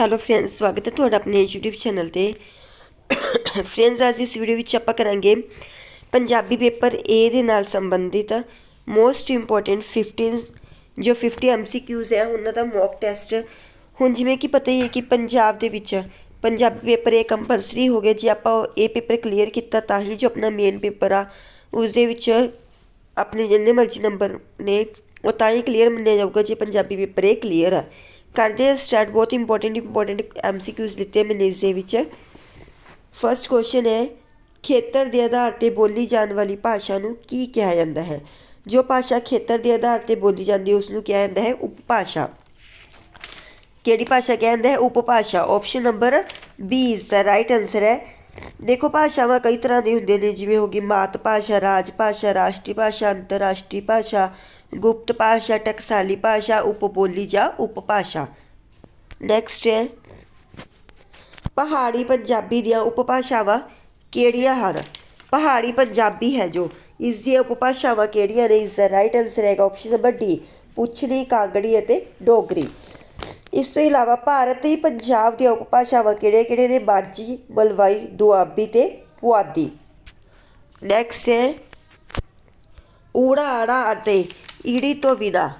Hello friends ਸਵਾਗਤ ਹੈ ਤੁਹਾਡਾ ਆਪਣੇ YouTube ਚੈਨਲ ਤੇ। ਫਰੈਂਡਸ ਅੱਜ ਇਸ ਵੀਡੀਓ ਵਿੱਚ ਆਪਾਂ ਕਰਾਂਗੇ ਪੰਜਾਬੀ ਪੇਪਰ A ਦੇ ਨਾਲ ਸੰਬੰਧਿਤ ਮੋਸਟ ਇੰਪੋਰਟੈਂਟ 15 ਜੋ 50 MCQs ਹੈ, ਉਹਨਾਂ ਦਾ ਮੌਕ ਟੈਸਟ ਹੁਣ ਜਿਵੇਂ ਕਿ ਪਤਾ ਹੀ ਹੈ ਕਿ ਪੰਜਾਬ ਦੇ ਵਿੱਚ ਪੰਜਾਬੀ ਪੇਪਰ ਇਹ ਕੰਪਲਸਰੀ ਹੋ ਗਿਆ ਜੇ ਆਪਾਂ ਇਹ ਪੇਪਰ ਕਲੀਅਰ ਕੀਤਾ ਤਾਂ ਹੀ ਜੋ ਆਪਣਾ ਮੇਨ ਪੇਪਰ ਆ ਉਸ ਦੇ ਵਿੱਚ ਆਪਣੇ ਜਿੰਨੇ ਮਰਜ਼ੀ ਨੰਬਰ ਨੇ, ਉਹ ਤਾਂ ਹੀ ਕਲੀਅਰ ਮੰਨਿਆ ਜਾਊਗਾ ਜੇ ਪੰਜਾਬੀ ਪੇਪਰ ਇਹ ਕਲੀਅਰ ਆ। ਕਰਦੇ ਹਾਂ ਸਟਾਰਟ, ਬਹੁਤ ਇੰਪੋਰਟੈਂਟ ਇੰਪੋਰਟੈਂਟ ਐਮਸੀਕਿਊਜ਼ ਦਿੱਤੇ ਮੈਨੇ ਇਸ ਦੇ ਵਿੱਚ। ਫਰਸਟ ਕੁਐਸਚਨ ਹੈ, ਖੇਤਰ ਦੇ ਆਧਾਰ ਤੇ ਬੋਲੀ ਜਾਣ ਵਾਲੀ ਭਾਸ਼ਾ ਨੂੰ ਕੀ ਕਿਹਾ ਜਾਂਦਾ ਹੈ? ਜੋ ਭਾਸ਼ਾ ਖੇਤਰ ਦੇ ਆਧਾਰ ਤੇ ਬੋਲੀ ਜਾਂਦੀ ਹੈ ਉਸ ਨੂੰ ਕਿਹਾ ਜਾਂਦਾ ਹੈ ਉਪਭਾਸ਼ਾ। ਕਿਹੜੀ ਭਾਸ਼ਾ ਕਹਿੰਦਾ ਹੈ? ਉਪਭਾਸ਼ਾ। ਆਪਸ਼ਨ ਨੰਬਰ ਬੀ ਇਸ ਦਾ ਰਾਈਟ ਆਨਸਰ ਹੈ। ਦੇਖੋ, ਭਾਸ਼ਾਵਾਂ ਕਈ ਤਰ੍ਹਾਂ ਦੀ ਹੁੰਦੀਆਂ ਨੇ, ਜਿਵੇਂ ਹੋ ਗਈ ਮਾਤ ਭਾਸ਼ਾ, ਰਾਜ ਭਾਸ਼ਾ, ਰਾਸ਼ਟਰੀ ਭਾਸ਼ਾ, ਅੰਤਰਰਾਸ਼ਟਰੀ ਭਾਸ਼ਾ ਗੁਪਤ ਭਾਸ਼ਾ, ਟਕਸਾਲੀ ਭਾਸ਼ਾ, ਉਪਬੋਲੀ ਜਾਂ ਉਪਭਾਸ਼ਾ। ਨੈਕਸਟ ਹੈ, ਪਹਾੜੀ ਪੰਜਾਬੀ ਦੀਆਂ ਉਪਭਾਸ਼ਾਵਾਂ ਕਿਹੜੀਆਂ ਹਨ? ਪਹਾੜੀ ਪੰਜਾਬੀ ਹੈ ਜੋ ਇਸ ਦੀਆਂ ਉਪਭਾਸ਼ਾਵਾਂ ਕਿਹੜੀਆਂ ਨੇ? ਇਸ ਦਾ ਰਾਈਟ ਆਨਸਰ ਹੈਗਾ ਆਪਸ਼ਨ ਨੰਬਰ ਡੀ ਪੁੱਛਣੀ ਕਾਂਗੜੀ ਅਤੇ ਡੋਗਰੀ। ਇਸ ਤੋਂ ਇਲਾਵਾ ਭਾਰਤ ਤੇ ਪੰਜਾਬ ਦੀਆਂ ਉਪਭਾਸ਼ਾਵਾਂ ਕਿਹੜੇ ਕਿਹੜੇ ਨੇ? ਮਾਝੀ, ਮਲਵਾਈ, ਦੁਆਬੀ ਤੇ ਪੁਆਧੀ। ਨੈਕਸਟ ਹੈ ਊੜਾ ਆੜਾ ਅਤੇ ਈੜੀ ਤੋਂ ਬਿਨਾ।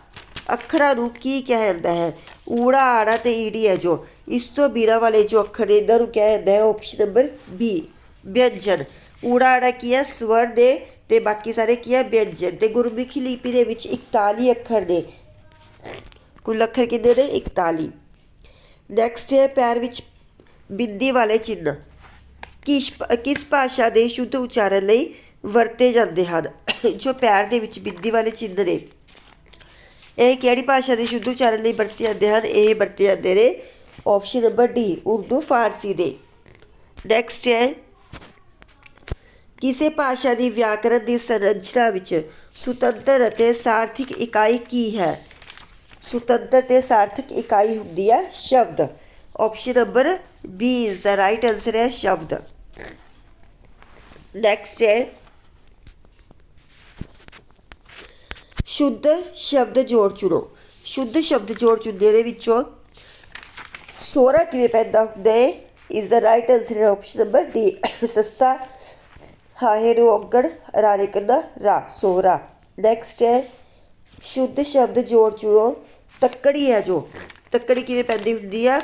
ਅੱਖਰਾਂ ਨੂੰ ਕੀ ਕਿਹਾ ਜਾਂਦਾ ਹੈ? ਊੜਾ, ਆੜਾ ਤੇ ਈੜੀ ਹੈ ਜੋ। ਇਸ ਤੋਂ ਬਿਨਾ ਵਾਲੇ ਜੋ ਅੱਖਰ ਨੇ, ਇਹਨਾਂ ਨੂੰ ਕਿਹਾ ਜਾਂਦਾ ਹੈ ਆਪਸ਼ਨ ਨੰਬਰ ਬੀ ਵਿਅੰਜਨ। ਊੜਾ, ਆੜਾ ਕੀ ਹੈ? ਸਵਰ ਦੇ ਤੇ ਬਾਕੀ ਸਾਰੇ ਕੀ ਹੈ? ਵਿਅੰਜਨ। ਤੇ ਗੁਰਮੁਖੀ ਲਿਪੀ ਦੇ ਵਿੱਚ 41 ਅੱਖਰ ਨੇ। ਕੁੱਲ ਅੱਖਰ ਕਿੰਨੇ ਨੇ? 41 ਨੈਕਸਟ ਹੈ ਪੈਰ ਵਿੱਚ ਬਿੰਦੀ ਵਾਲੇ ਚਿੰਨ੍ਹ। ਕਿਸ ਕਿਸ ਭਾਸ਼ਾ ਦੇ ਸ਼ੁੱਧ ਉਚਾਰਨ ਲਈ ਵਰਤੇ ਜਾਂਦੇ ਹਨ, ਜੋ ਪੈਰ ਦੇ ਵਿੱਚ ਬਿੰਦੀ ਵਾਲੇ ਚਿੰਨ੍ਹ ਨੇ। ਇਹ ਕਿਹੜੀ ਭਾਸ਼ਾ ਦੇ ਸ਼ੁੱਧ ਉਚਾਰਨ ਲਈ ਵਰਤੇ ਜਾਂਦੇ ਹਨ? ਇਹ ਵਰਤੇ ਜਾਂਦੇ ਨੇ option number D Urdu Farsi ਦੇ। ਨੈਕਸਟ ਹੈ, ਕਿਸੇ ਭਾਸ਼ਾ ਦੀ ਵਿਆਕਰਨ ਦੀ ਸੰਰਚਨਾ ਵਿੱਚ ਸੁਤੰਤਰ ਅਤੇ ਸਾਰਥਿਕ ਇਕਾਈ ਕੀ ਹੈ? ਸੁਤੰਤਰ ਤੇ ਸਾਰਥਕ ਇਕਾਈ ਹੁੰਦੀ ਹੈ ਸ਼ਬਦ। Option number B is the right answer ਹੈ ਸ਼ਬਦ। ਨੈਕਸਟ ਹੈ ਸ਼ੁੱਧ ਸ਼ਬਦ ਜੋੜ ਚੁਣੋ। ਸ਼ੁੱਧ ਸ਼ਬਦ ਜੋੜ ਚੁਣਦੇ ਦੇ ਵਿੱਚੋਂ ਸੋਰਾ ਕਿਵੇਂ ਪੈਦਾ ਹੁੰਦਾ ਹੈ? ਇਸ ਦਾ ਰਾਈਟ ਆਨਸਰ ਹੈ ਆਪਸ਼ਨ ਨੰਬਰ ਡੀ ਸੱਸਾ, ਹਾਹੇ ਨੂੰ ਔਗਣ, ਰਾਰੇ ਕੰਦਾ, ਰਾ, ਸੋਹਰਾ। ਨੈਕਸਟ ਹੈ, ਸ਼ੁੱਧ ਸ਼ਬਦ ਜੋੜ ਚੁਣੋ। ਤੱਕੜੀ ਹੈ ਜੋ। ਤੱਕੜੀ ਕਿਵੇਂ ਪੈਂਦੀ ਹੁੰਦੀ ਆ?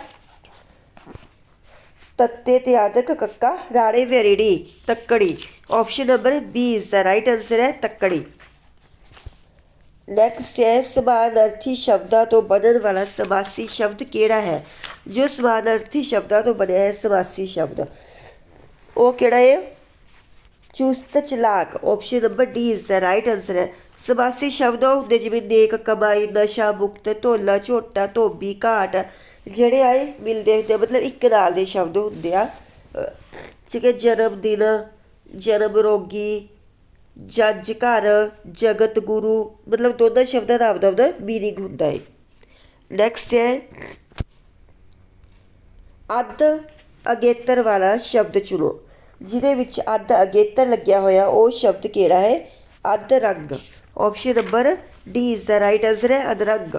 ਤੱਤੇ ਤੇ ਆਦਕ, ਕੱਕਾ, ਰਾੜੇ, ਵੇਰੇੜੀ। ਤੱਕੜੀ। Option number B is the right answer ਹੈ ਤੱਕੜੀ। ਨੈਕਸਟ ਹੈ ਸਮਾਨਾਰਥੀ ਸ਼ਬਦਾਂ ਤੋਂ ਬਣਨ ਵਾਲਾ ਸਮਾਸੀ ਸ਼ਬਦ ਕਿਹੜਾ ਹੈ? ਜੋ ਸਮਾਨਾਰਥੀ ਸ਼ਬਦਾਂ ਤੋਂ ਬਣਿਆ ਹੈ ਸਮਾਸੀ ਸ਼ਬਦ। ਉਹ ਕਿਹੜਾ ਹੈ? ਚੁਸਤ ਚਲਾਕ। Option number D is the right answer ਹੈ। ਸਮਾਸੀ ਸ਼ਬਦ ਉਹ ਹੁੰਦੇ ਜਿਵੇਂ ਨੇਕ ਕਮਾਈ ਨਸ਼ਾ ਮੁਕਤ ਢੋਲਾ ਝੋਟਾ ਧੋਬੀ ਘਾਟ ਜਿਹੜੇ ਆਏ ਮਿਲਦੇ ਹੁੰਦੇ ਆ, ਮਤਲਬ ਇੱਕ ਨਾਲ ਦੇ ਸ਼ਬਦ ਹੁੰਦੇ ਆ। ਅਹ, ਠੀਕ ਹੈ ਜਨਮ ਦਿਨ ਜਨਮ ਰੋਗੀ ਜੱਜ ਘਰ, ਜਗਤ ਗੁਰੂ, ਮਤਲਬ ਦੋਨਾਂ ਸ਼ਬਦਾਂ ਦਾ ਆਪਦਾ ਆਪਦਾ ਮੀਨਿੰਗ ਹੁੰਦਾ ਹੈ ਨੈਕਸਟ ਹੈ, ਅੱਧ ਅਗੇਤਰ ਵਾਲਾ ਸ਼ਬਦ ਚੁਣੋ। ਜਿਹਦੇ ਵਿੱਚ ਅੱਧ ਅਗੇਤਰ ਲੱਗਿਆ ਹੋਇਆ, ਉਹ ਸ਼ਬਦ ਕਿਹੜਾ ਹੈ? ਅੱਧ ਰੰਗ। Option number D is the right answer ਹੈ ਅਧਰੰਗ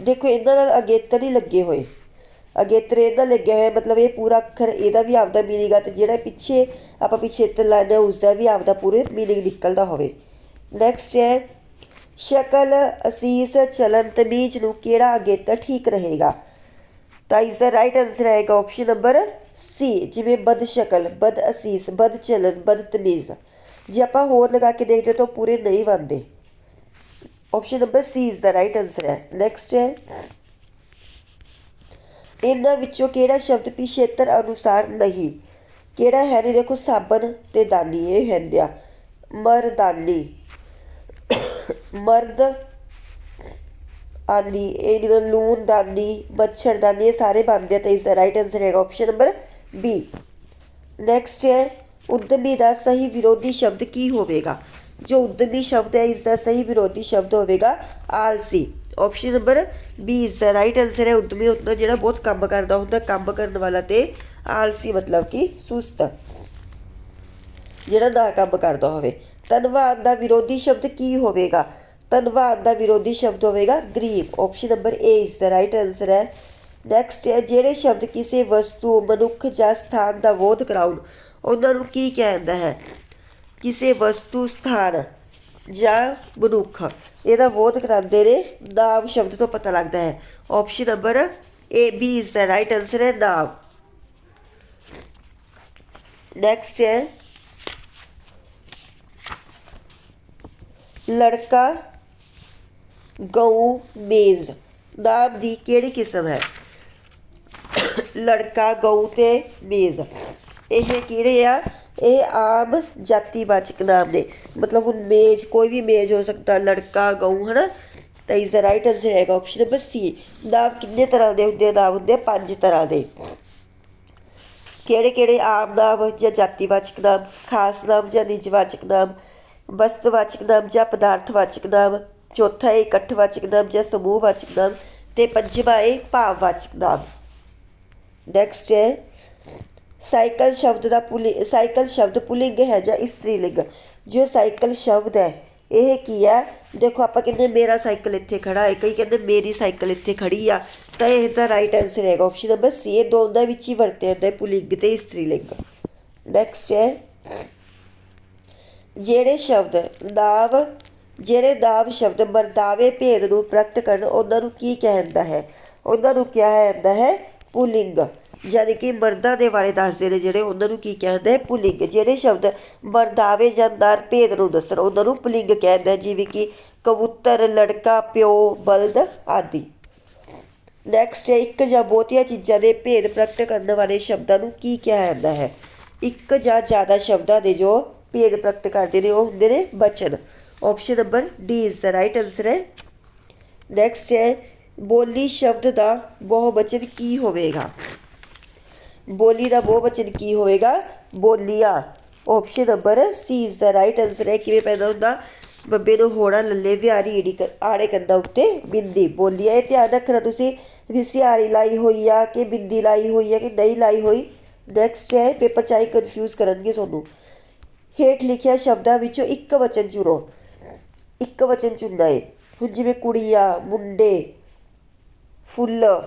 ਦੇਖੋ, ਇਹਨਾਂ ਨਾਲ ਅਗੇਤਰ ਹੀ ਲੱਗੇ ਹੋਏ। ਅਗੇਤਰ ਇਹਦਾ ਲੱਗਿਆ ਹੋਇਆ, ਮਤਲਬ ਇਹ ਪੂਰਾ ਅੱਖਰ, ਇਹਦਾ ਵੀ ਆਪਦਾ ਮੀਨਿੰਗ ਆ ਤੇ ਜਿਹੜਾ ਪਿੱਛੇ ਆਪਾਂ ਪਿੱਛੇ ਤੇ ਲਾਣਾ ਉਸ ਦਾ ਵੀ ਆਪਦਾ ਪੂਰੇ ਮੀਨਿੰਗ ਨਿਕਲਦਾ ਹੋਵੇ। ਨੈਕਸਟ ਹੈ, ਸ਼ਕਲ, ਅਸੀਸ, ਚਲਨ, ਤਮੀਜ਼ ਨੂੰ ਕਿਹੜਾ ਅਗੇਤਰ ਠੀਕ ਰਹੇਗਾ? ਤਾਂ ਇਸ ਦਾ ਰਾਈਟ ਆਨਸਰ ਆਏਗਾ ਆਪਸ਼ਨ ਨੰਬਰ ਸੀ ਜਿਵੇਂ ਬਦ ਸ਼ਕਲ, ਬਦ ਅਸੀਸ, ਬਦ ਚਲਨ, ਬਦ ਤਮੀਜ਼। ਜੇ ਆਪਾਂ ਹੋਰ ਲਗਾ ਕੇ ਦੇਖਦੇ ਤਾਂ ਪੂਰੇ ਨਹੀਂ ਬਣਦੇ। ਆਪਸ਼ਨ ਨੰਬਰ ਸੀ ਇਸ ਦਾ ਰਾਈਟ ਆਨਸਰ ਹੈ। ਨੈਕਸਟ ਹੈ ਇਹਨਾਂ ਵਿੱਚੋਂ ਕਿਹੜਾ ਸ਼ਬਦ ਪਿਛੇਤਰ ਅਨੁਸਾਰ ਨਹੀਂ? ਕਿਹੜਾ ਹੈ? ਨਹੀਂ, ਦੇਖੋ, ਸਾਬਣ ਤੇ ਦਾਨੀ, ਇਹ ਹੁੰਦੇ ਮਰਦਾਨੀ। ਮਰਦ, ਆਨੀ, ਇਹ ਲੂਨ ਦਾਨੀ ਮੱਛਰਦਾਨੀ ਇਹ ਸਾਰੇ ਬਣਦੇ ਆ ਤਾਂ ਇਸ ਦਾ ਰਾਈਟ ਆਨਸਰ ਹੈਗਾ ਆਪਸ਼ਨ ਨੰਬਰ ਬੀ ਨੈਕਸਟ ਹੈ, ਉਦਮੀ ਦਾ ਸਹੀ ਵਿਰੋਧੀ ਸ਼ਬਦ ਕੀ ਹੋਵੇਗਾ? ਜੋ ਉਦਮੀ ਸ਼ਬਦ ਹੈ, ਇਸ ਦਾ ਸਹੀ ਵਿਰੋਧੀ ਸ਼ਬਦ ਹੋਵੇਗਾ ਆਲਸੀ। ਆਪਸ਼ਨ ਨੰਬਰ ਬੀ ਇਸ ਦਾ ਰਾਈਟ ਆਨਸਰ ਹੈ। ਉਦਮੀ ਹੁੰਦਾ ਜਿਹੜਾ ਬਹੁਤ ਕੰਮ ਕਰਦਾ ਹੁੰਦਾ, ਕੰਮ ਕਰਨ ਵਾਲਾ ਤੇ ਆਲਸੀ ਮਤਲਬ ਕਿ ਸੁਸਤ। ਜਿਹੜਾ ਨਾ ਕੰਮ ਕਰਦਾ ਹੋਵੇ। ਧੰਨਵਾਦ ਦਾ ਵਿਰੋਧੀ ਸ਼ਬਦ ਕੀ ਹੋਵੇਗਾ? ਧਨਵਾਨ ਦਾ ਵਿਰੋਧੀ ਸ਼ਬਦ ਹੋਵੇਗਾ ਗਰੀਬ। Option number A is the right answer ਹੈ। ਨੈਕਸਟ ਹੈ, ਜਿਹੜੇ ਸ਼ਬਦ ਕਿਸੇ ਵਸਤੂ, ਮਨੁੱਖ ਜਾਂ ਸਥਾਨ ਦਾ ਬੋਧ ਕਰਾਉਣ, ਉਹਨਾਂ ਨੂੰ ਕੀ ਕਹਿੰਦਾ ਹੈ? ਕਿਸੇ ਵਸਤੂ, ਸਥਾਨ। ਜਾਂ ਮਨੁੱਖ। ਇਹਦਾ ਬਹੁਤ ਕਰਾਂਦੇ ਨੇ ਨਾਮ ਸ਼ਬਦ ਤੋਂ ਪਤਾ ਲੱਗਦਾ ਹੈ। Option number A B is the right answer ਹੈ ਨਾਮ ਨੈਕਸਟ ਹੈ। ਲੜਕਾ, ਗਊ, ਮੇਜ਼। ਨਾਮ ਦੀ ਕਿਹੜੀ ਕਿਸਮ ਹੈ? ਲੜਕਾ, ਗਊ ਤੇ ਮੇਜ਼। ਇਹ ਕਿਹੜੇ ਆ? ਇਹ ਆਮ ਜਾਤੀਵਾਚਕ ਨਾਮ ਨੇ। ਮਤਲਬ ਹੁਣ ਮੇਜ਼, ਕੋਈ ਵੀ ਮੇਜ਼ ਹੋ ਸਕਦਾ, ਲੜਕਾ, ਗਊ, ਹਨਾ? ਤਾਂ ਇਸ ਦਾ ਰਾਈਟ ਆਨਸਰ ਹੈਗਾ ਆਪਸ਼ਨ ਨੰਬਰ ਸੀ ਨਾਮ ਕਿੰਨੇ ਤਰ੍ਹਾਂ ਦੇ ਹੁੰਦੇ ਨਾਮ ਹੁੰਦੇ ਪੰਜ ਤਰ੍ਹਾਂ ਦੇ। ਕਿਹੜੇ ਕਿਹੜੇ ਆਮ ਨਾਮ ਜਾਂ ਜਾਤੀਵਾਚਕ ਨਾਮ? ਖਾਸ ਨਾਮ ਜਾਂ ਨਿਜਵਾਚਕ ਨਾਮ? ਵਸਤਵਾਚਕ ਨਾਮ ਜਾਂ ਪਦਾਰਥਵਾਚਕ ਨਾਮ? ਚੌਥਾ ਹੈ ਇਕੱਠਵਾਚਕ ਨਾਮ ਜਾਂ ਸਮੂਹਵਾਚਕ ਨਾਮ? ਤੇ ਪੰਜਵਾਂ ਹੈ ਭਾਵਵਾਚਕ ਨਾਮ। ਨੈਕਸਟ ਹੈ। ਸਾਈਕਲ ਸ਼ਬਦ ਦਾ ਪੁਲਿ, ਸਾਈਕਲ ਸ਼ਬਦ ਪੁਲਿੰਗ ਹੈ ਜਾਂ ਇਸਤਰੀਲਿੰਗ ਜੋ ਸਾਈਕਲ ਸ਼ਬਦ ਹੈ, ਇਹ ਕੀ ਹੈ? ਦੇਖੋ, ਆਪਾਂ ਕਹਿੰਦੇ ਮੇਰਾ ਸਾਈਕਲ ਇੱਥੇ ਖੜਾ ਹੈ, ਕਈ ਕਹਿੰਦੇ ਮੇਰੀ ਸਾਈਕਲ ਇੱਥੇ ਖੜੀ ਆ, ਤਾਂ ਇਹ ਦਾ ਰਾਈਟ ਆਨਸਰ ਹੈਗਾ ਆਪਸ਼ਨ ਨੰਬਰ ਸੀ ਇਹ ਦੋਨਾਂ ਵਿੱਚ ਹੀ ਵਰਤਿਆ ਜਾਂਦਾ ਹੈ ਪੁਲਿੰਗ ਤੇ ਇਸਤਰੀਲਿੰਗ ਨੈਕਸਟ ਹੈ, ਜਿਹੜੇ ਸ਼ਬਦ ਨਾਵ, ਜਿਹੜੇ ਨਾਵ ਸ਼ਬਦ ਮਰਦਾਵੇ ਭੇਦ ਨੂੰ ਪ੍ਰਗਟ ਕਰਨ, ਉਹਨਾਂ ਨੂੰ ਕੀ ਕਹਿੰਦਾ ਹੈ? ਉਹਨਾਂ ਨੂੰ ਕਿਹਾ ਜਾਂਦਾ ਹੈ ਪੁਲਿੰਗ। ਯਾਨੀ ਕਿ ਮਰਦਾਂ ਦੇ ਬਾਰੇ ਦੱਸਦੇ ਨੇ ਜਿਹੜੇ ਉਹਨਾਂ ਨੂੰ ਕੀ ਕਹਿੰਦਾ ਹੈ ਪੁਲਿੰਗ। ਜਿਹੜੇ ਸ਼ਬਦ ਮਰਦਾਵੇ ਜਾਂ ਨਰ ਭੇਦ ਨੂੰ ਦੱਸਣ ਉਹਨਾਂ ਨੂੰ ਪੁਲਿੰਗ ਕਹਿੰਦਾ ਹੈ, ਜਿਵੇਂ ਕਿ ਕਬੂਤਰ ਲੜਕਾ ਪਿਓ ਬਲਦ ਆਦਿ। ਨੈਕਸਟ ਹੈ ਇੱਕ ਜਾਂ ਬਹੁਤੀਆਂ ਚੀਜ਼ਾਂ ਦੇ ਭੇਦ ਪ੍ਰਗਟ ਕਰਨ ਵਾਲੇ ਸ਼ਬਦਾਂ ਨੂੰ ਕੀ ਕਿਹਾ ਜਾਂਦਾ ਹੈ? ਇੱਕ ਜਾਂ ਜ਼ਿਆਦਾ ਸ਼ਬਦਾਂ ਦੇ ਜੋ ਭੇਦ ਪ੍ਰਗਟ ਕਰਦੇ ਨੇ ਉਹ ਹੁੰਦੇ ਨੇ ਬਚਨ। Option number D is the right answer ਹੈ। ਨੈਕਸਟ ਹੈ ਬੋਲੀ ਸ਼ਬਦ ਦਾ ਬਹੁਵਚਨ ਕੀ ਹੋਵੇਗਾ? ਬੋਲੀ ਦਾ ਬਹੁਵਚਨ ਕੀ ਹੋਵੇਗਾ? ਬੋਲੀਆਂ। Option number C is the right answer ਹੈ। ਕਿਵੇਂ ਪੈਦਾ ਹੁੰਦਾ? ਬੱਬੇ ਨੂੰ ਹੋੜਾ ਲੱਲੇ ਵਿਹਾਰੀ ਈੜੀ ਆੜੇ ਕੰਦਾ ਉੱਤੇ ਬਿੰਦੀ। ਬੋਲੀਆਂ, ਇਹ ਧਿਆਨ ਰੱਖਣਾ ਤੁਸੀਂ ਵੀ ਸਿਹਾਰੀ ਲਾਈ ਹੋਈ ਆ ਕਿ ਬਿੰਦੀ ਲਾਈ ਹੋਈ ਆ ਕਿ ਨਹੀਂ ਲਾਈ ਹੋਈ। ਨੈਕਸਟ ਹੈ, ਪੇਪਰ ਚਾਹੀ ਕਨਫਿਊਜ਼ ਕਰਨਗੇ ਤੁਹਾਨੂੰ। ਹੇਠ ਲਿਖਿਆ ਸ਼ਬਦਾਂ ਵਿੱਚੋਂ ਇੱਕ ਵਚਨ ਚੁਣੋ। ਇੱਕ ਵਚਨ ਚੁਣਨਾ ਹੈ ਹੁਣ ਜਿਵੇਂ ਕੁੜੀਆਂ, ਮੁੰਡੇ, ਫੁੱਲ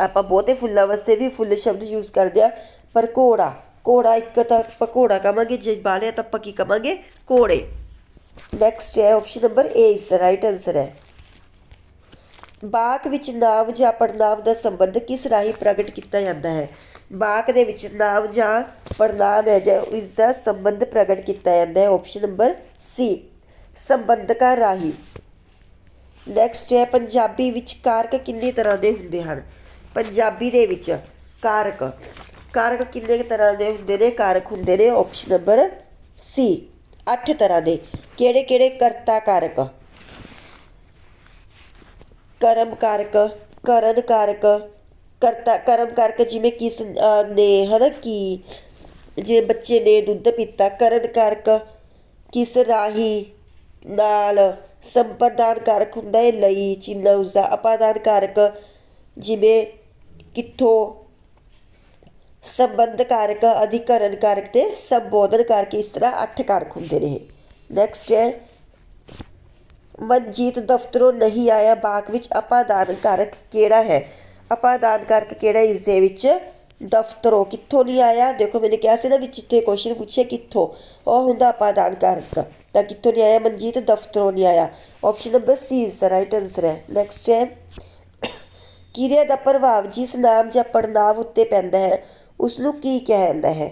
ਆਪਾਂ ਬਹੁਤੇ ਫੁੱਲਾਂ ਵਾਸਤੇ ਵੀ ਫੁੱਲ ਸ਼ਬਦ ਯੂਜ਼ ਕਰਦੇ ਆ, ਪਰ ਘੋੜਾ ਘੋੜਾ ਇੱਕ ਤਾਂ ਆਪਾਂ ਘੋੜਾ ਕਵਾਂਗੇ, ਜੇ ਬਾਲਿਆ ਤਾਂ ਆਪਾਂ ਕੀ ਕਵਾਂਗੇ? ਘੋੜੇ। ਨੈਕਸਟ ਹੈ ਆਪਸ਼ਨ ਨੰਬਰ ਏ ਇਸ ਦਾ ਰਾਈਟ ਆਨਸਰ ਹੈ। ਬਾਕ ਵਿੱਚ ਨਾਮ ਜਾਂ ਪੜਨਾਮ ਦਾ ਸੰਬੰਧ ਕਿਸ ਰਾਹੀਂ ਪ੍ਰਗਟ ਕੀਤਾ ਜਾਂਦਾ ਹੈ? ਬਾਕ ਦੇ ਵਿੱਚ ਨਾਮ ਜਾਂ ਪੜਨਾਮ ਹੈ ਜਾਂ ਇਸ ਦਾ ਸੰਬੰਧ ਪ੍ਰਗਟ ਕੀਤਾ ਜਾਂਦਾ ਹੈ ਆਪਸ਼ਨ ਨੰਬਰ ਸੀ ਸੰਬੰਧਕਾਂ ਰਾਹੀਂ। ਨੈਕਸਟ ਹੈ, ਪੰਜਾਬੀ ਵਿੱਚ ਕਾਰਕ ਕਿੰਨੇ ਤਰ੍ਹਾਂ ਦੇ ਹੁੰਦੇ ਹਨ? ਪੰਜਾਬੀ ਦੇ ਵਿੱਚ ਕਾਰਕ। ਕਾਰਕ ਕਿੰਨੇ ਕੁ ਤਰ੍ਹਾਂ ਦੇ ਹੁੰਦੇ ਨੇ? ਕਾਰਕ ਹੁੰਦੇ ਨੇ ਆਪਸ਼ਨ ਨੰਬਰ ਸੀ 8 ਤਰ੍ਹਾਂ ਦੇ। ਕਿਹੜੇ ਕਿਹੜੇ ਕਰਤਾ ਕਾਰਕ? ਕਰਮ ਕਾਰਕ ਕਰਨ ਕਾਰਕ ਕਰਤਾ ਕਰਮ ਕਾਰਕ ਜਿਵੇਂ ਕਿਸ ਅਹ, ਨੇ ਹਨਾ ਕਿ? ਜੇ ਬੱਚੇ ਨੇ ਦੁੱਧ ਪੀਤਾ ਕਰਨ ਕਾਰਕ ਕਿਸ ਰਾਹੀ? ਨਾਲ ਸੰਪਰਦਾਨ ਕਾਰਕ ਹੁੰਦਾ ਹੈ ਲਈ ਚਿੰਨ੍ਹ ਉਸਦਾ ਅਪਾਦਾਨ ਕਾਰਕ ਜਿਵੇਂ ਕਿੱਥੋਂ ਸੰਬੰਧ ਕਾਰਕ, ਅਧਿਕਰਨ ਕਾਰਕ ਤੇ ਸੰਬੋਧਨ ਕਾਰਕ ਇਸ ਤਰ੍ਹਾਂ ਅੱਠ ਕਾਰਕ ਹੁੰਦੇ ਨੇ ਨੈਕਸਟ ਹੈ, ਮਨਜੀਤ ਦਫ਼ਤਰੋਂ ਨਹੀਂ ਆਇਆ, ਬਾਗ ਵਿੱਚ ਅਪਾਦਾਨ ਕਾਰਕ ਕਿਹੜਾ ਹੈ? ਅਪਾਦਾਨ ਕਾਰਕ ਕਿਹੜਾ ਇਸ ਦੇ ਵਿੱਚ ਦਫ਼ਤਰੋਂ ਕਿੱਥੋਂ ਨਹੀਂ ਆਇਆ? ਦੇਖੋ, ਮੈਨੇ ਕਿਹਾ ਸੀ ਨਾ, ਵਿੱਚ ਇੱਥੇ ਕੁਐਸਚਨ ਪੁੱਛਿਆ ਕਿੱਥੋਂ? ਉਹ ਹੁੰਦਾ ਅਪਾਦਾਨ ਕਾਰਕ। ਤਾਂ ਕਿੱਥੋਂ ਨਹੀਂ ਆਇਆ? ਮਨਜੀਤ ਦਫ਼ਤਰੋਂ ਨਹੀਂ ਆਇਆ। Option number C is the right answer ਹੈ। ਨੈਕਸਟ ਹੈ ਕਿਰਿਆ ਦਾ ਪ੍ਰਭਾਵ ਜਿਸ ਨਾਮ ਜਾਂ ਪੜਨਾਮ ਉੱਤੇ ਪੈਂਦਾ ਹੈ ਉਸ ਨੂੰ ਕੀ ਕਹਿੰਦਾ ਹੈ?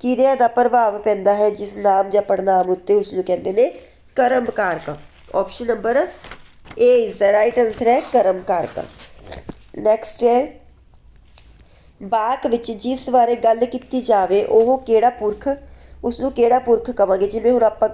ਕਿਰਿਆ ਦਾ ਪ੍ਰਭਾਵ ਪੈਂਦਾ ਹੈ ਜਿਸ ਨਾਮ ਜਾਂ ਪੜਨਾਮ ਉੱਤੇ ਉਸ ਨੂੰ ਕਹਿੰਦੇ ਨੇ ਕਰਮ ਕਾਰਕ option number A is the right answer ਹੈ ਕਰਮ ਕਾਰਕ ਨੈਕਸਟ ਹੈ ਬਾਕ ਵਿੱਚ ਜਿਸ ਬਾਰੇ ਗੱਲ ਕੀਤੀ ਜਾਵੇ, ਉਹ ਕਿਹੜਾ ਪੁਰਖ ਉਸ ਨੂੰ ਕਿਹੜਾ ਪੁਰਖ ਕਵਾਂਗੇ? ਜਿਵੇਂ ਹੁਣ ਆਪਾਂ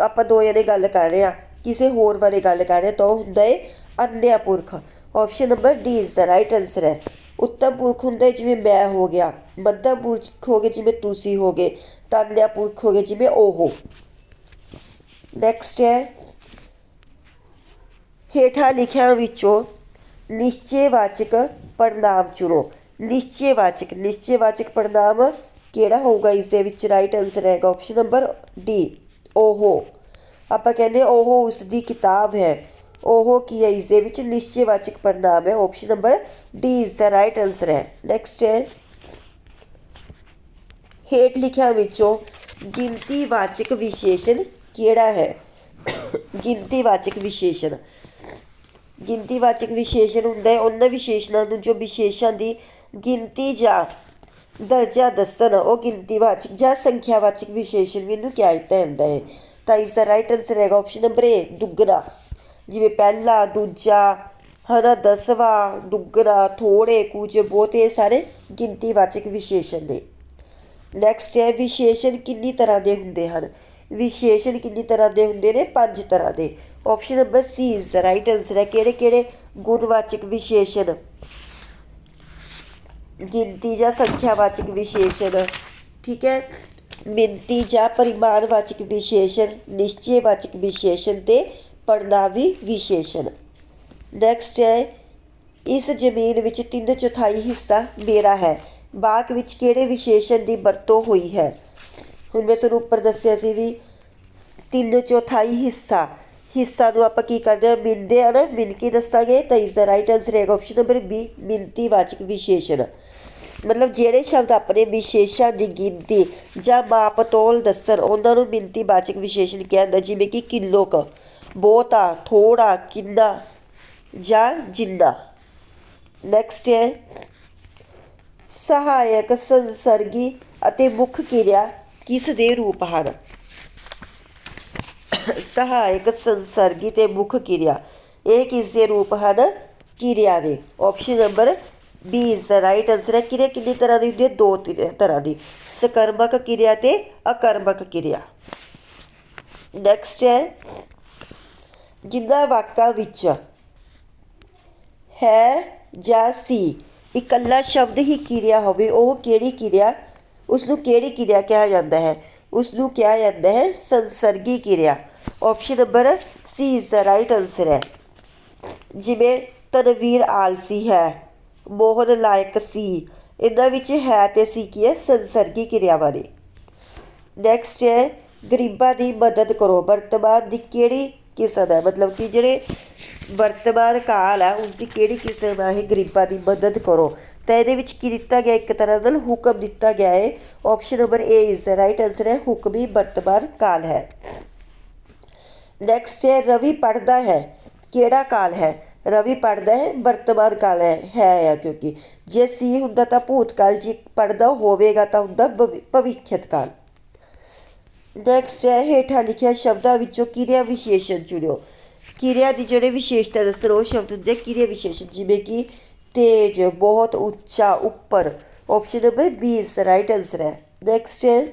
ਆਪਾਂ ਦੋ ਜਣੇ ਗੱਲ ਕਰ ਰਹੇ ਆ ਕਿਸੇ ਹੋਰ ਬਾਰੇ ਗੱਲ ਕਰ ਰਹੇ ਹਾਂ, ਤਾਂ ਉਹ ਹੁੰਦਾ ਹੈ ਅਨਿਆ ਪੁਰਖ। Option number D is the right answer ਹੈ ਉੱਤਮ ਪੁਰਖ ਹੁੰਦਾ ਜਿਵੇਂ ਮੈਂ ਹੋ ਗਿਆ ਮੱਧਮ ਪੁਰਖ ਹੋ ਗਏ ਜਿਵੇਂ ਤੁਸੀਂ ਹੋ ਗਏ ਤਾਨਿਆ ਪੁਰਖ ਹੋ ਗਏ ਜਿਵੇਂ ਉਹ ਨੈਕਸਟ ਹੈ ਹੇਠਾਂ ਲਿਖਿਆਂ ਵਿੱਚੋਂ ਨਿਸ਼ਚੈਵਾਚਕ ਪੜਨਾਮ ਚੁਣੋ ਨਿਸ਼ਚੈਵਾਚਕ ਨਿਸ਼ਚੈਵਾਚਕ ਪੜਨਾਮ ਕਿਹੜਾ ਹੋਊਗਾ ਇਸ ਦੇ ਵਿੱਚ ਰਾਈਟ ਆਨਸਰ ਹੈਗਾ ਆਪਸ਼ਨ ਨੰਬਰ ਡੀ ਉਹ ਆਪਾਂ ਕਹਿੰਦੇ ਉਹ ਉਸ ਦੀ ਕਿਤਾਬ ਹੈ ਉਹ ਕੀ ਹੈ ਇਸ ਦੇ ਵਿੱਚ ਨਿਸ਼ਚੈਵਾਚਕ ਪੜਨਾਮ ਹੈ option number D is the right answer ਹੈ। ਨੈਕਸਟ ਹੈ, ਹੇਠ ਲਿਖਿਆ ਵਿੱਚੋਂ ਗਿਣਤੀ ਵਾਚਕ ਵਿਸ਼ੇਸ਼ਣ ਕਿਹੜਾ ਹੈ? ਗਿਣਤੀ ਵਾਚਕ ਵਿਸ਼ੇਸ਼ਣ। ਗਿਣਤੀ ਵਾਚਕ ਵਿਸ਼ੇਸ਼ਣ ਹੁੰਦਾ ਹੈ, ਉਹਨਾਂ ਵਿਸ਼ੇਸ਼ਣਾਂ ਨੂੰ ਜੋ ਵਿਸ਼ੇਸ਼ਾਂ ਦੀ ਗਿਣਤੀ ਜਾਂ ਦਰਜਾ ਦੱਸਣ, ਉਹ ਗਿਣਤੀ ਵਾਚਕ ਜਾਂ ਸੰਖਿਆ ਵਾਚਕ ਵਿਸ਼ੇਸ਼ਣ ਵੀ ਇਹਨੂੰ ਕਿਹਾ ਜਾਂਦਾ ਹੈ। ਤਾਂ ਇਸ ਦਾ ਰਾਈਟ ਆਨਸਰ ਹੈਗਾ ਆਪਸ਼ਨ ਨੰਬਰ ਏ ਦੁੱਗਣਾ। ਜਿਵੇਂ ਪਹਿਲਾ, ਦੂਜਾ, ਹਨਾ, ਦਸਵਾਂ, ਦੁੱਗਣਾ ਥੋੜੇ ਕੁਝ ਬਹੁਤ, ਇਹ ਸਾਰੇ ਗਿਣਤੀਵਾਚਕ ਵਿਸ਼ੇਸ਼ਣ ਨੇ। ਨੈਕਸਟ ਹੈ, ਵਿਸ਼ੇਸ਼ਣ ਕਿੰਨੀ ਤਰ੍ਹਾਂ ਦੇ ਹੁੰਦੇ ਹਨ? ਵਿਸ਼ੇਸ਼ਣ ਕਿੰਨੀ ਤਰ੍ਹਾਂ ਦੇ ਹੁੰਦੇ ਨੇ? ਪੰਜ ਤਰ੍ਹਾਂ ਦੇ। Option number C is the right answer ਹੈ। ਕਿਹੜੇ ਕਿਹੜੇ? ਗੁਣਵਾਚਕ ਵਿਸ਼ੇਸ਼ਣ। ਗਿਣਤੀ ਜਾਂ ਸੰਖਿਆਵਾਚਕ ਵਿਸ਼ੇਸ਼ਣ। ਠੀਕ ਹੈ? ਮਿਣਤੀ ਜਾਂ ਪਰਿਮਾਣਵਾਚਕ ਵਿਸ਼ੇਸ਼ਣ, ਨਿਸ਼ਚੈਵਾਚਕ ਵਿਸ਼ੇਸ਼ਣ ਤੇ ਪੜਨਾਵੀ ਵਿਸ਼ੇਸ਼ਣ। ਨੈਕਸਟ ਹੈ, ਇਸ ਜ਼ਮੀਨ ਵਿੱਚ ਤਿੰਨ ਚੌਥਾਈ ਹਿੱਸਾ ਮੇਰਾ ਹੈ। ਬਾਗ ਵਿੱਚ ਕਿਹੜੇ ਵਿਸ਼ੇਸ਼ਣ ਦੀ ਵਰਤੋਂ ਹੋਈ ਹੈ? ਹੁਣ ਮੈਂ ਤੁਹਾਨੂੰ ਉੱਪਰ ਦੱਸਿਆ ਸੀ ਵੀ ਤਿੰਨ ਚੌਥਾਈ ਹਿੱਸਾ। ਹਿੱਸਾ ਨੂੰ ਆਪਾਂ ਕੀ ਕਰਦੇ ਹਾਂ? ਮਿੰਦੇ ਆ ਨਾ? ਮਿਣ ਦੱਸਾਂਗੇ ਤਾਂ ਇਸ ਦਾ ਰਾਈਟ ਆਨਸਰ ਹੈਗਾ ਆਪਸ਼ਨ ਨੰਬਰ ਬੀ ਮਿਣਤੀਵਾਚਕ ਵਿਸ਼ੇਸ਼ਣ। ਮਤਲਬ ਜਿਹੜੇ ਸ਼ਬਦ ਆਪਣੇ ਵਿਸ਼ੇਸ਼ਾਂ ਦੀ ਗਿਣਤੀ ਜਾਂ ਮਾਪ ਤੋਲ ਦੱਸਣ, ਉਹਨਾਂ ਨੂੰ ਮਿਣਤੀਵਾਚਕ ਵਿਸ਼ੇਸ਼ਣ ਕਹਿੰਦਾ ਜਿਵੇਂ ਕਿ ਕਿਲੋ ਕ ਬਹੁਤਾ ਥੋੜਾ ਕਿੰਨਾ ਜਾਂ ਜਿੰਨਾ। ਨੈਕਸਟ ਹੈ, ਸਹਾਇਕ ਸੰਸਰਗੀ ਅਤੇ ਮੁੱਖ ਕਿਰਿਆ ਕਿਸ ਦੇ ਰੂਪ ਹਨ? ਸਹਾਇਕ ਸੰਸਰਗੀ ਤੇ ਮੁੱਖ ਕਿਰਿਆ, ਇਹ ਕਿਸ ਦੇ ਰੂਪ ਹਨ? ਕਿਰਿਆ ਦੇ। Option number B is the right answer ਹੈ। ਕਿਰਿਆ ਕਿੰਨੀ ਤਰ੍ਹਾਂ ਦੀ ਹੁੰਦੀ ਹੈ? ਦੋ ਤਰ੍ਹਾਂ ਦੀ। ਸਕਰਮਕ ਕਿਰਿਆ ਤੇ ਅਕਰਮਕ ਕਿਰਿਆ। ਨੈਕਸਟ ਹੈ ਜਿਨ੍ਹਾਂ ਵਾਕਾਂ ਵਿੱਚ ਹੈ ਜਾਂ ਸੀ। ਇਕੱਲਾ ਸ਼ਬਦ ਹੀ ਕਿਰਿਆ ਹੋਵੇ, ਉਹ ਕਿਹੜੀ ਕਿਰਿਆ? ਉਸ ਨੂੰ ਕਿਹੜੀ ਕਿਰਿਆ ਕਿਹਾ ਜਾਂਦਾ ਹੈ? ਉਸ ਨੂੰ ਕਿਹਾ ਜਾਂਦਾ ਹੈ ਸੰਸਰਗੀ ਕਿਰਿਆ। Option number C is the right answer ਹੈ। ਜਿਵੇਂ ਤਨਵੀਰ ਆਲਸੀ ਹੈ, ਮੋਹਨ ਲਾਇਕ ਸੀ। ਇਹਨਾਂ ਵਿੱਚ ਹੈ ਤੇ ਸੀ ਕੀ ਹੈ? ਸੰਸਰਗੀ ਕਿਰਿਆਵਾਂ ਨੇ ਨੈਕਸਟ ਹੈ, ਗਰੀਬਾਂ ਦੀ ਮਦਦ ਕਰੋ। ਵਰਤਮਾਨ ਦੀ ਕਿਹੜੀ ਕਿਸਮ ਹੈ। ਮਤਲਬ ਕਿ ਜਿਹੜੇ ਵਰਤਮਾਨ ਕਾਲ ਹੈ ਉਸ ਦੀ ਕਿਹੜੀ ਕਿਸਮ ਹੈ, ਇਹ ਗਰੀਬਾਂ ਦੀ ਮਦਦ ਕਰੋ। ਤਾਂ ਇਹਦੇ ਵਿੱਚ ਕੀ ਦਿੱਤਾ ਗਿਆ? ਇੱਕ ਤਰ੍ਹਾਂ ਨਾਲ ਹੁਕਮ ਦਿੱਤਾ ਗਿਆ ਹੈ। Option number A is the right answer ਹੈ। ਹੁਕਮੀ ਵਰਤਮਾਨ ਕਾਲ ਹੈ। ਨੈਕਸਟ ਹੈ, ਰਵੀ ਪੜਦਾ ਹੈ। ਕਿਹੜਾ ਕਾਲ ਹੈ? ਰਵੀ ਪੜਦਾ ਹੈ ਵਰਤਮਾਨ ਕਾਲ ਹੈ। ਹੈ ਆ ਕਿਉਂਕਿ ਜੇ ਸੀ ਹੁੰਦਾ ਤਾਂ ਭੂਤ ਕਾਲ ਜੀ ਪੜਦਾ ਹੋਵੇਗਾ ਤਾਂ ਹੁੰਦਾ ਭਵਿ- ਭਵਿੱਖਿਅਤ ਕਾਲ। ਨੈਕਸਟ ਹੈ, ਹੇਠਾਂ ਲਿਖਿਆ ਸ਼ਬਦਾਂ ਵਿੱਚੋਂ ਕਿਰਿਆ ਵਿਸ਼ੇਸ਼ਣ ਚੁਣਿਓ। ਕਿਰਿਆ ਦੀ ਜਿਹੜੇ ਵਿਸ਼ੇਸ਼ਤਾ ਦੱਸਣ, ਉਹ ਸ਼ਬਦ ਹੁੰਦੇ ਕਿਰਿਆ ਵਿਸ਼ੇਸ਼ਣ, ਜਿਵੇਂ ਕਿ ਤੇਜ, ਬਹੁਤ ਉੱਚਾ, ਉੱਪਰ। Option number B is right answer ਹੈ। ਨੈਕਸਟ ਹੈ,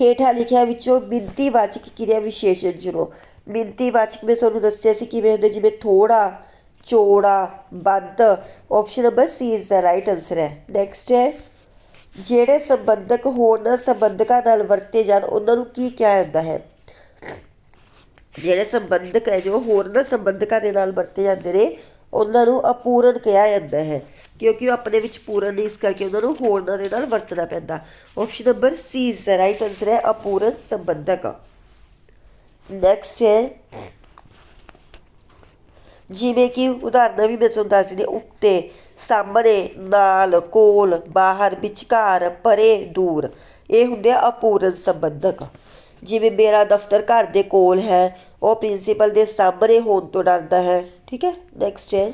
ਹੇਠਾਂ ਲਿਖਿਆ ਵਿੱਚੋਂ ਮਿਣਤੀਵਾਚਕ ਕਿਰਿਆ ਵਿਸ਼ੇਸ਼ਣ ਚੁਣੋ। ਮਿਣਤੀਵਾਚਕ ਮੈਂ ਤੁਹਾਨੂੰ ਦੱਸਿਆ ਸੀ, ਕਿਵੇਂ ਹੁੰਦੇ ਜਿਵੇਂ ਥੋੜਾ, ਚੌੜਾ ਵੱਧ option number C is the right answer ਹੈ। ਨੈਕਸਟ ਹੈ ਜਿਹੜੇ ਸੰਬੰਧਕ ਹੋਰਨਾਂ ਸੰਬੰਧਕਾਂ ਨਾਲ ਵਰਤੇ ਜਾਣ, ਉਹਨਾਂ ਨੂੰ ਕੀ ਕਿਹਾ ਜਾਂਦਾ ਹੈ? ਜਿਹੜੇ ਸੰਬੰਧਕ ਹੈ ਜੋ ਹੋਰਨਾਂ ਸੰਬੰਧਕਾਂ ਦੇ ਨਾਲ ਵਰਤੇ ਜਾਂਦੇ ਨੇ, ਉਹਨਾਂ ਨੂੰ ਅਪੂਰਨ ਕਿਹਾ ਜਾਂਦਾ ਹੈ। ਕਿਉਂਕਿ ਉਹ ਆਪਣੇ ਵਿੱਚ ਪੂਰਨ ਨਹੀਂ ਇਸ ਕਰਕੇ ਉਹਨਾਂ ਨੂੰ ਹੋਰਨਾਂ ਦੇ ਨਾਲ ਵਰਤਣਾ ਪੈਂਦਾ। Option number C is the right answer ਹੈ, ਅਪੂਰਨ ਸੰਬੰਧਕ। ਨੈਕਸਟ ਹੈ, ਜਿਵੇਂ ਕਿ ਉਦਾਹਰਨਾਂ ਵੀ ਮੈਂ ਤੁਹਾਨੂੰ ਦੱਸਦੀ ਹਾਂ, ਉੱਤੇ ਸਾਹਮਣੇ ਨਾਲ, ਕੋਲ, ਬਾਹਰ, ਵਿਚਕਾਰ, ਪਰੇ, ਦੂਰ। ਇਹ ਹੁੰਦੇ ਆ ਅਪੂਰਨ ਸੰਬੰਧਕ। ਜਿਵੇਂ ਮੇਰਾ ਦਫ਼ਤਰ ਘਰ ਦੇ ਕੋਲ ਹੈ, ਉਹ ਪ੍ਰਿੰਸੀਪਲ ਦੇ ਸਾਹਮਣੇ ਹੋਣ ਤੋਂ ਡਰਦਾ ਹੈ। ਠੀਕ ਹੈ ਨੈਕਸਟ ਹੈ।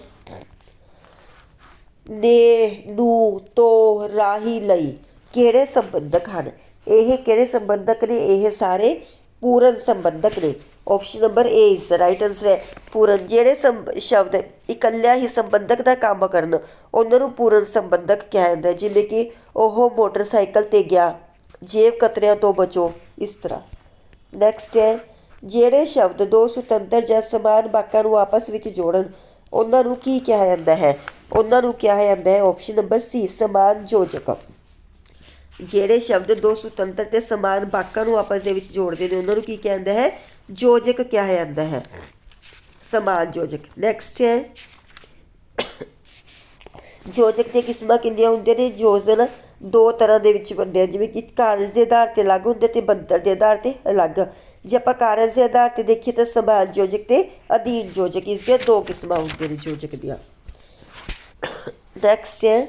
ਨੇ, ਨੂੰ, ਤੋਂ, ਰਾਹੀ ਲਈ ਕਿਹੜੇ ਸੰਬੰਧਕ ਹਨ? ਇਹ ਕਿਹੜੇ ਸੰਬੰਧਕ ਨੇ? ਇਹ ਸਾਰੇ ਪੂਰਨ ਸੰਬੰਧਕ ਨੇ। Option number A is right answer ਹੈ। ਪੂਰਨ ਜਿਹੜੇ ਸ਼ਬਦ ਇਕੱਲਿਆਂ ਹੀ ਸੰਬੰਧਕ ਦਾ ਕੰਮ ਕਰਨ, ਉਹਨਾਂ ਨੂੰ ਪੂਰਨ ਸੰਬੰਧਕ ਕਿਹਾ ਜਾਂਦਾ ਹੈ, ਜਿਵੇਂ ਕਿ ਉਹ ਮੋਟਰਸਾਈਕਲ ਤੇ ਗਿਆ, ਜੇਬ ਕਤਰਿਆਂ ਤੋਂ ਬਚੋ, ਇਸ ਤਰ੍ਹਾਂ। ਨੈਕਸਟ ਹੈ, ਜਿਹੜੇ ਸ਼ਬਦ ਦੋ ਸੁਤੰਤਰ ਜਾਂ ਸਮਾਨ ਵਾਕਾਂ ਨੂੰ ਆਪਸ ਵਿੱਚ ਜੋੜਨ, ਉਹਨਾਂ ਨੂੰ ਕੀ ਕਿਹਾ ਜਾਂਦਾ ਹੈ? ਉਹਨਾਂ ਨੂੰ ਕਿਹਾ ਜਾਂਦਾ ਹੈ ਆਪਸ਼ਨ ਨੰਬਰ ਸੀ ਸਮਾਨ ਯੋਜਕ ਜਿਹੜੇ ਸ਼ਬਦ ਦੋ ਸੁਤੰਤਰ ਤੇ ਸਮਾਨ ਵਾਕਾਂ ਨੂੰ ਆਪਸ ਦੇ ਵਿੱਚ ਜੋੜਦੇ ਨੇ, ਉਹਨਾਂ ਨੂੰ ਕੀ ਕਹਿੰਦਾ ਹੈ? ਯੋਜਕ ਕਿਹਾ ਜਾਂਦਾ ਹੈ? ਸਮਾਨ ਯੋਜਕ ਨੈਕਸਟ ਹੈ। ਯੋਜਕ ਦੀਆਂ ਕਿਸਮਾਂ ਕਿੰਨੀਆਂ ਹੁੰਦੀਆਂ ਨੇ? ਯੋਜਨ ਦੋ ਤਰ੍ਹਾਂ ਦੇ ਵਿੱਚ ਵੰਡਿਆ, ਜਿਵੇਂ ਕਿ ਕਾਰਜ ਦੇ ਆਧਾਰ ਤੇ ਅਲੱਗ ਹੁੰਦੇ ਤੇ ਬੰਦਰ ਦੇ ਆਧਾਰ ਤੇ ਅਲੱਗ। ਜੇ ਆਪਾਂ ਕਾਰਜ ਦੇ ਆਧਾਰ ਤੇ ਦੇਖੀਏ ਤਾਂ ਸਮਾਜ ਯੋਜਕ ਤੇ ਅਧੀਨ ਯੋਜਕ ਇਸ ਦੀਆਂ ਦੋ ਕਿਸਮਾਂ ਹੁੰਦੀਆਂ ਨੇ ਯੋਜਕ ਦੀਆਂ। ਨੈਕਸਟ ਹੈ।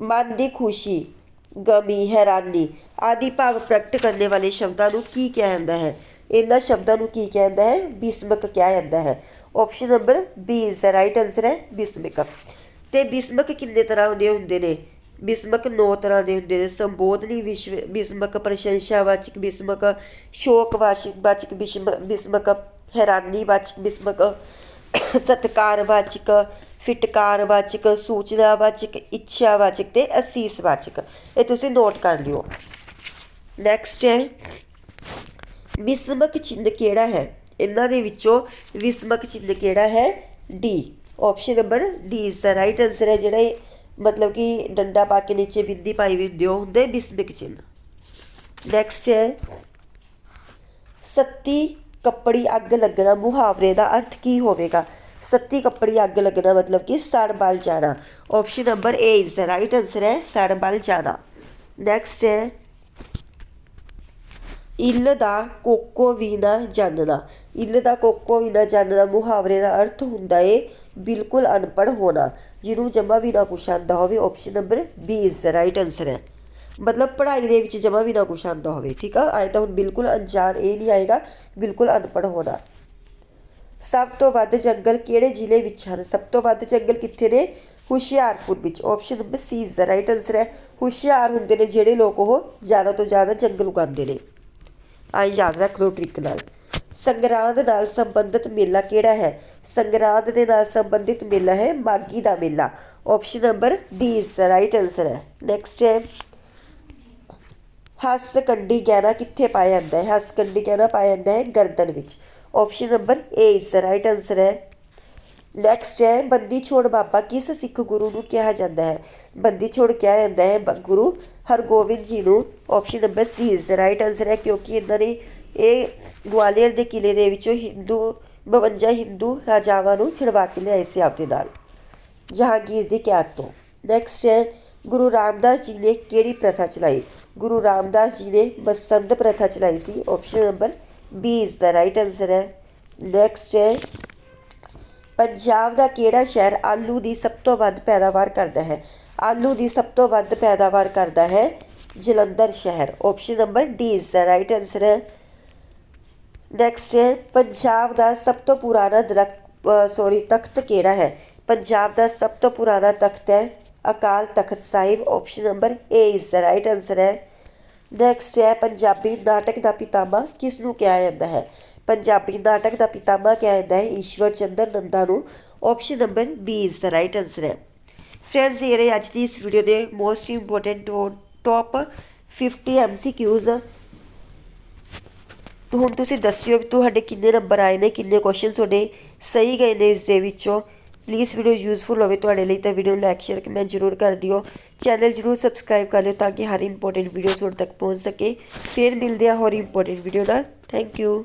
ਮਨ ਦੀ ਖੁਸ਼ੀ, ਗਮੀ, ਹੈਰਾਨੀ। ਆਦਿ ਭਾਵ ਪ੍ਰਗਟ ਕਰਨ ਵਾਲੇ ਸ਼ਬਦਾਂ ਨੂੰ ਕੀ ਕਿਹਾ ਜਾਂਦਾ ਹੈ? ਇਹਨਾਂ ਸ਼ਬਦਾਂ ਨੂੰ ਕੀ ਕਿਹਾ ਜਾਂਦਾ ਹੈ? ਬਿਸਮਕ ਕਿਹਾ ਜਾਂਦਾ ਹੈ। Option number B is the right answer ਹੈ, ਬਿਸਮਿਕ। ਤੇ ਬਿਸਮਕ ਕਿੰਨੇ ਤਰ੍ਹਾਂ ਦੇ ਹੁੰਦੇ ਨੇ? ਬਿਸਮਕ 9 ਤਰ੍ਹਾਂ ਦੇ ਹੁੰਦੇ ਨੇ। ਸੰਬੋਧਨੀ, ਵਿਸ਼ਵ, ਬਿਸਮਕ, ਪ੍ਰਸ਼ੰਸਾਵਾਚਕ ਬਿਸਮਕ, ਸ਼ੋਕਵਾਚਕ, ਵਾਚਕ ਬਿਸਮ- ਬਿਸਮਕ, ਹੈਰਾਨੀਵਾਚਕ ਬਿਸਮਕ, ਸਤਿਕਾਰਵਾਚਕ, ਫਿਟਕਾਰਵਾਚਕ, ਸੂਚਨਾਵਾਚਕ, ਇੱਛਾਵਾਚਕ ਤੇ ਅਸੀਸਵਾਚਕ। ਇਹ ਤੁਸੀਂ ਨੋਟ ਕਰ ਲਿਓ। ਨੈਕਸਟ ਹੈ, ਵਿਸਮਕ ਚਿੰਨ੍ਹ ਕਿਹੜਾ ਹੈ? ਇਹਨਾਂ ਦੇ ਵਿੱਚੋਂ ਵਿਸਮਕ ਚਿੰਨ੍ਹ ਕਿਹੜਾ ਹੈ? D option number D is the right answer ਹੈ, ਜਿਹੜਾ ਇਹ ਮਤਲਬ ਕਿ ਡੰਡਾ ਪਾ ਕੇ ਨੀਚੇ ਬਿੰਦੀ ਪਾਈ ਵੀ ਹੁੰਦੀ ਉਹ ਹੁੰਦੇ ਵਿਸਮਕ ਚਿੰਨ੍ਹ ਨੈਕਸਟ ਹੈ, ਸੱਤੀ ਕੱਪੜੀ ਅੱਗ ਲੱਗਣਾ ਮੁਹਾਵਰੇ ਦਾ ਅਰਥ ਕੀ ਹੋਵੇਗਾ? ਸੱਤੀ ਕੱਪੜੀ ਅੱਗ ਲੱਗਣਾ ਮਤਲਬ ਕਿ ਸੜ ਬਲ ਜਾਣਾ। Option number A is the right answer ਹੈ, ਸੜ ਬਲ ਜਾਣਾ। ਨੈਕਸਟ ਹੈ ਇੱਲ ਦਾ ਕੋਕੋ ਵੀ ਨਾ ਜਾਣਨਾ ਇੱਲ ਦਾ ਕੋਕੋ ਵੀ ਨਾ ਜਾਣਨਾ ਮੁਹਾਵਰੇ ਦਾ ਅਰਥ ਹੁੰਦਾ ਏ ਬਿਲਕੁਲ ਅਨਪੜ੍ਹ ਹੋਣਾ, ਜਿਹਨੂੰ ਜਮਾ ਵੀ ਨਾ ਕੁਛ ਆਉਂਦਾ ਹੋਵੇ। Option number B is the right answer ਹੈ ਮਤਲਬ ਪੜ੍ਹਾਈ ਦੇ ਵਿੱਚ ਜਮਾ ਵੀ ਨਾ ਕੁਛ ਆਉਂਦਾ ਹੋਵੇ, ਠੀਕ ਆ? ਆਏ ਤਾਂ ਹੁਣ ਬਿਲਕੁਲ ਅਣਜਾਣ ਇਹ ਨਹੀਂ ਆਏਗਾ, ਬਿਲਕੁਲ ਅਨਪੜ੍ਹ ਹੋਣਾ। ਸਭ ਤੋਂ ਵੱਧ ਜੰਗਲ ਕਿਹੜੇ ਜ਼ਿਲ੍ਹੇ ਵਿੱਚ ਹਨ? ਸਭ ਤੋਂ ਵੱਧ ਜੰਗਲ ਕਿੱਥੇ ਨੇ? ਹੁਸ਼ਿਆਰਪੁਰ ਵਿੱਚ। Option number C is the right answer ਹੈ। ਹੁਸ਼ਿਆਰ ਹੁੰਦੇ ਨੇ ਜਿਹੜੇ ਲੋਕ ਉਹ ਜ਼ਿਆਦਾ ਤੋਂ ਜ਼ਿਆਦਾ ਜੰਗਲ ਉਗਾਉਂਦੇ ਨੇ। ਆਈ ਯਾਦ ਰੱਖ ਲਓ ਟ੍ਰਿਕ ਨਾਲ। ਸੰਗਰਾਂਦ ਨਾਲ ਸੰਬੰਧਿਤ ਮੇਲਾ ਕਿਹੜਾ ਹੈ? ਸੰਗਰਾਂਦ ਦੇ ਨਾਲ ਸੰਬੰਧਿਤ ਮੇਲਾ ਹੈ ਮਾਗੀ ਦਾ ਮੇਲਾ। Option number D is the right answer ਹੈ। ਨੈਕਸਟ ਹੈ। ਹੱਸ ਕੰਡੀ ਗਹਿਣਾ ਕਿੱਥੇ ਪਾਇਆ ਜਾਂਦਾ ਹੈ? ਹੱਸ ਕੰਡੀ ਗਹਿਣਾ ਪਾਇਆ ਜਾਂਦਾ ਹੈ ਗਰਦਨ ਵਿੱਚ। Option number A is the right answer ਹੈ। ਨੈਕਸਟ ਹੈ, ਬੰਦੀ ਛੋੜ ਬਾਬਾ ਕਿਸ ਸਿੱਖ ਗੁਰੂ ਨੂੰ ਕਿਹਾ ਜਾਂਦਾ ਹੈ? ਬੰਦੀ ਛੋੜ ਕਿਹਾ ਜਾਂਦਾ ਹੈ ਬ- ਗੁਰੂ ਹਰਗੋਬਿੰਦ ਜੀ ਨੂੰ। Option number C is the right answer ਹੈ ਕਿਉਂਕਿ ਇਹਨਾਂ ਨੇ ਇਹ ਗਵਾਲੀਅਰ ਦੇ ਕਿਲੇ ਦੇ ਵਿੱਚੋਂ ਹਿੰਦੂ 52 ਹਿੰਦੂ ਰਾਜਾਵਾਂ ਨੂੰ ਛਡਵਾ ਕੇ ਲਿਆਏ ਸੀ ਆਪਦੇ ਨਾਲ। ਜਹਾਂਗੀਰ ਦੀ ਕੈਦ ਤੋਂ। ਨੈਕਸਟ ਹੈ, ਗੁਰੂ ਰਾਮਦਾਸ ਜੀ ਨੇ ਕਿਹੜੀ ਪ੍ਰਥਾ ਚਲਾਈ? ਗੁਰੂ ਰਾਮਦਾਸ ਜੀ ਨੇ ਬਸੰਤ ਪ੍ਰਥਾ ਚਲਾਈ ਸੀ। Option number B is the right answer ਹੈ। ਨੈਕਸਟ ਹੈ ਪੰਜਾਬ ਦਾ ਕਿਹੜਾ ਸ਼ਹਿਰ ਆਲੂ ਦੀ ਸਭ ਤੋਂ ਵੱਧ ਪੈਦਾਵਾਰ ਕਰਦਾ ਹੈ? ਆਲੂ ਦੀ ਸਭ ਤੋਂ ਵੱਧ ਪੈਦਾਵਾਰ ਕਰਦਾ ਹੈ ਜਲੰਧਰ ਸ਼ਹਿਰ। Option number D is the right answer ਹੈ ਨੈਕਸਟ ਹੈ ਪੰਜਾਬ ਦਾ ਸਭ ਤੋਂ ਪੁਰਾਣਾ ਦਰਖਤ ਸੌਰੀ ਤਖਤ ਕਿਹੜਾ ਹੈ? ਪੰਜਾਬ ਦਾ ਸਭ ਤੋਂ ਪੁਰਾਣਾ ਤਖਤ ਹੈ Akal Takht Sahib. Option number A is the right answer ਹੈ। ਨੈਕਸਟ ਹੈ, ਪੰਜਾਬੀ ਨਾਟਕ ਦਾ ਪਿਤਾਮਾ ਕਿਸ ਨੂੰ ਕਿਹਾ ਜਾਂਦਾ ਹੈ? ਪੰਜਾਬੀ ਨਾਟਕ ਦਾ ਪਿਤਾਮਾ ਕਿਹਾ ਜਾਂਦਾ ਹੈ, ਈਸ਼ਵਰ ਚੰਦਰ ਨੰਦਾ ਨੂੰ। Option number B is the right answer ਹੈ। ਫਰੈਂਡਸ ਇਹ ਰਹੇ ਅੱਜ ਦੀ ਇਸ ਵੀਡੀਓ ਦੇ ਮੋਸਟ ਇੰਪੋਰਟੈਂਟ ਟੌਪ 50 ਐਮਸੀਕਿਊਜ਼ ਹੁਣ ਤੁਸੀਂ ਦੱਸਿਓ ਵੀ ਤੁਹਾਡੇ ਕਿੰਨੇ ਨੰਬਰ ਆਏ ਨੇ, ਕਿੰਨੇ ਕੁਐਸਚਨ ਤੁਹਾਡੇ ਸਹੀ ਗਏ ਨੇ ਇਸ ਦੇ ਵਿੱਚੋਂ। ਪਲੀਜ਼ ਵੀਡੀਓ ਯੂਜ਼ਫੁਲ ਹੋਵੇ ਤੁਹਾਡੇ ਲਈ ਤਾਂ ਵੀਡੀਓ ਨੂੰ ਲਾਈਕ ਸ਼ੇਅਰ ਕਮੈਂਟ ਜ਼ਰੂਰ ਕਰ ਦਿਓ। ਚੈਨਲ ਜ਼ਰੂਰ ਸਬਸਕ੍ਰਾਈਬ ਕਰ ਲਿਓ ਤਾਂ ਕਿ ਹਰ ਇੰਪੋਰਟੈਂਟ ਵੀਡੀਓ ਤੁਹਾਡੇ ਤੱਕ ਪਹੁੰਚ ਸਕੇ। ਫਿਰ ਮਿਲਦੇ ਹਾਂ ਹੋਰ ਇੰਪੋਰਟੈਂਟ ਵੀਡੀਓ ਨਾਲ। Thank you